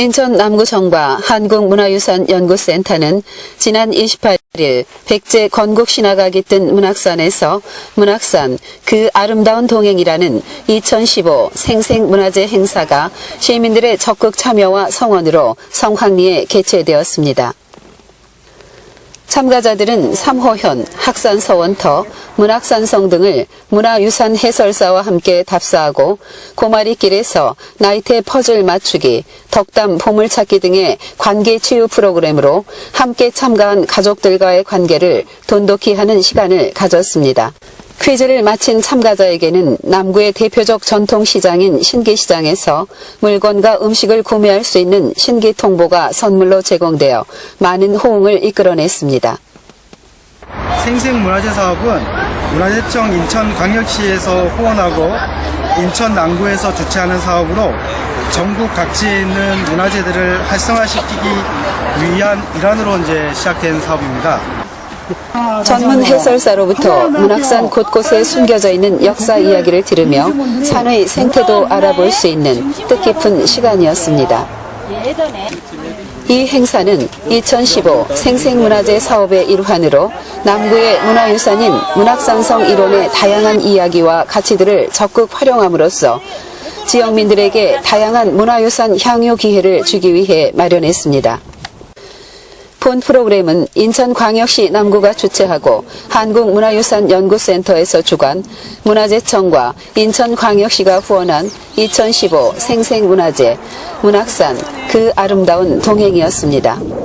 인천 남구청과 한국문화유산연구센터는 지난 28일 백제 건국 신화가 깃든 문학산에서 문학산 그 아름다운 동행이라는 2015 생생문화제 행사가 시민들의 적극 참여와 성원으로 성황리에 개최되었습니다. 참가자들은 삼호현, 학산서원터, 문학산성 등을 문화유산 해설사와 함께 답사하고 고마리길에서 나이테 퍼즐 맞추기, 덕담 보물찾기 등의 관계 치유 프로그램으로 함께 참가한 가족들과의 관계를 돈독히 하는 시간을 가졌습니다. 퀴즈를 마친 참가자에게는 남구의 대표적 전통시장인 신기시장에서 물건과 음식을 구매할 수 있는 신기 통보가 선물로 제공되어 많은 호응을 이끌어냈습니다. 생생문화재 사업은 문화재청 인천광역시에서 후원하고 인천 남구에서 주최하는 사업으로 전국 각지에 있는 문화재들을 활성화시키기 위한 일환으로 이제 시작된 사업입니다. 전문 해설사로부터 문학산 곳곳에 숨겨져 있는 역사 이야기를 들으며 산의 생태도 알아볼 수 있는 뜻깊은 시간이었습니다. 이 행사는 2015 생생문화재 사업의 일환으로 남구의 문화유산인 문학산성 일원의 다양한 이야기와 가치들을 적극 활용함으로써 지역민들에게 다양한 문화유산 향유 기회를 주기 위해 마련했습니다. 본 프로그램은 인천광역시 남구가 주최하고 한국문화유산연구센터에서 주관, 문화재청과 인천광역시가 후원한 2015 생생문화제 문학산 그 아름다운 동행이었습니다.